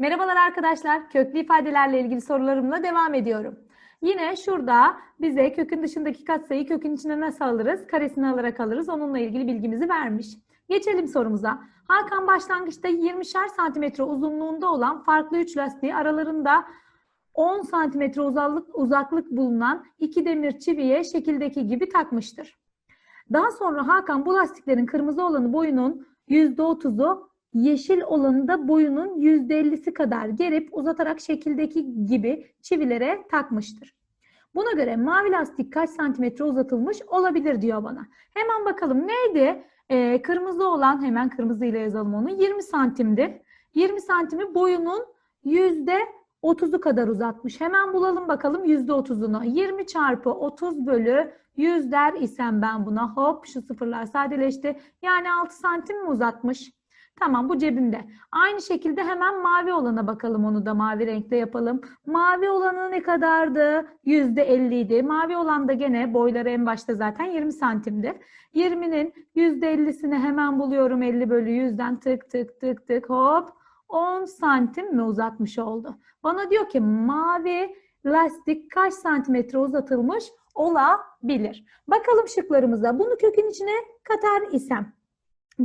Merhabalar arkadaşlar. Köklü ifadelerle ilgili sorularımla devam ediyorum. Yine şurada bize kökün dışındaki katsayıyı kökün içine nasıl alırız? Karesini alarak alırız. Onunla ilgili bilgimizi vermiş. Geçelim sorumuza. Hakan başlangıçta 20'şer santimetre uzunluğunda olan farklı 3 lastiği aralarında 10 santimetre uzaklık, uzaklık bulunan iki demir çiviye şekildeki gibi takmıştır. Daha sonra Hakan bu lastiklerin kırmızı olanı boyunun %30'u yeşil olanı da boyunun %50'si kadar gerip uzatarak şekildeki gibi çivilere takmıştır. Buna göre mavi lastik kaç santimetre uzatılmış olabilir diyor bana. Hemen bakalım neydi? Ee, kırmızı olan hemen kırmızı ile yazalım onu. 20 santimdi. 20 santimi boyunun %30'u kadar uzatmış. Hemen bulalım bakalım %30'unu. 20 çarpı 30 bölü 100 der isem ben buna hop şu sıfırlar sadeleşti. Yani 6 santim mi uzatmış? Tamam bu cebimde. Aynı şekilde hemen mavi olana bakalım onu da mavi renkle yapalım. Mavi olanı ne kadardı? %50 idi. Mavi olan da gene boyları en başta zaten 20 santimdi. 20'nin %50'sini hemen buluyorum 50 bölü 100'den tık tık tık tık hop 10 santim mi uzatmış oldu? Bana diyor ki mavi lastik kaç santimetre uzatılmış olabilir? Bakalım şıklarımıza. Bunu kökün içine katar isem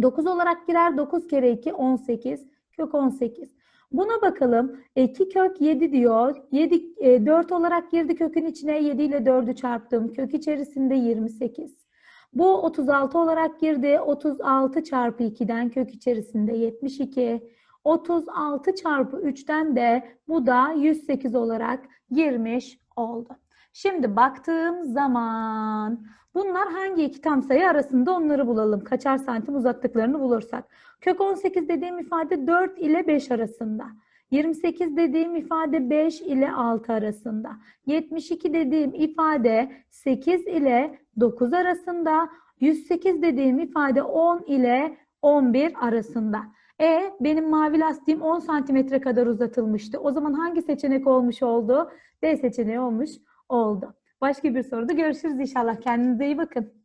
9 olarak girer. 9 kere 2 18. Kök 18. Buna bakalım. 2 kök 7 diyor. 7 e, 4 olarak girdi kökün içine. 7 ile 4'ü çarptım. Kök içerisinde 28. Bu 36 olarak girdi. 36 çarpı 2'den kök içerisinde 72. 36 çarpı 3'ten de bu da 108 olarak girmiş oldu. Şimdi baktığım zaman bunlar hangi iki tam sayı arasında onları bulalım. Kaçar santim uzattıklarını bulursak. Kök 18 dediğim ifade 4 ile 5 arasında. 28 dediğim ifade 5 ile 6 arasında. 72 dediğim ifade 8 ile 9 arasında. 108 dediğim ifade 10 ile 11 arasında. E benim mavi lastiğim 10 santimetre kadar uzatılmıştı. O zaman hangi seçenek olmuş oldu? D seçeneği olmuş oldu. Başka bir soruda görüşürüz inşallah. Kendinize iyi bakın.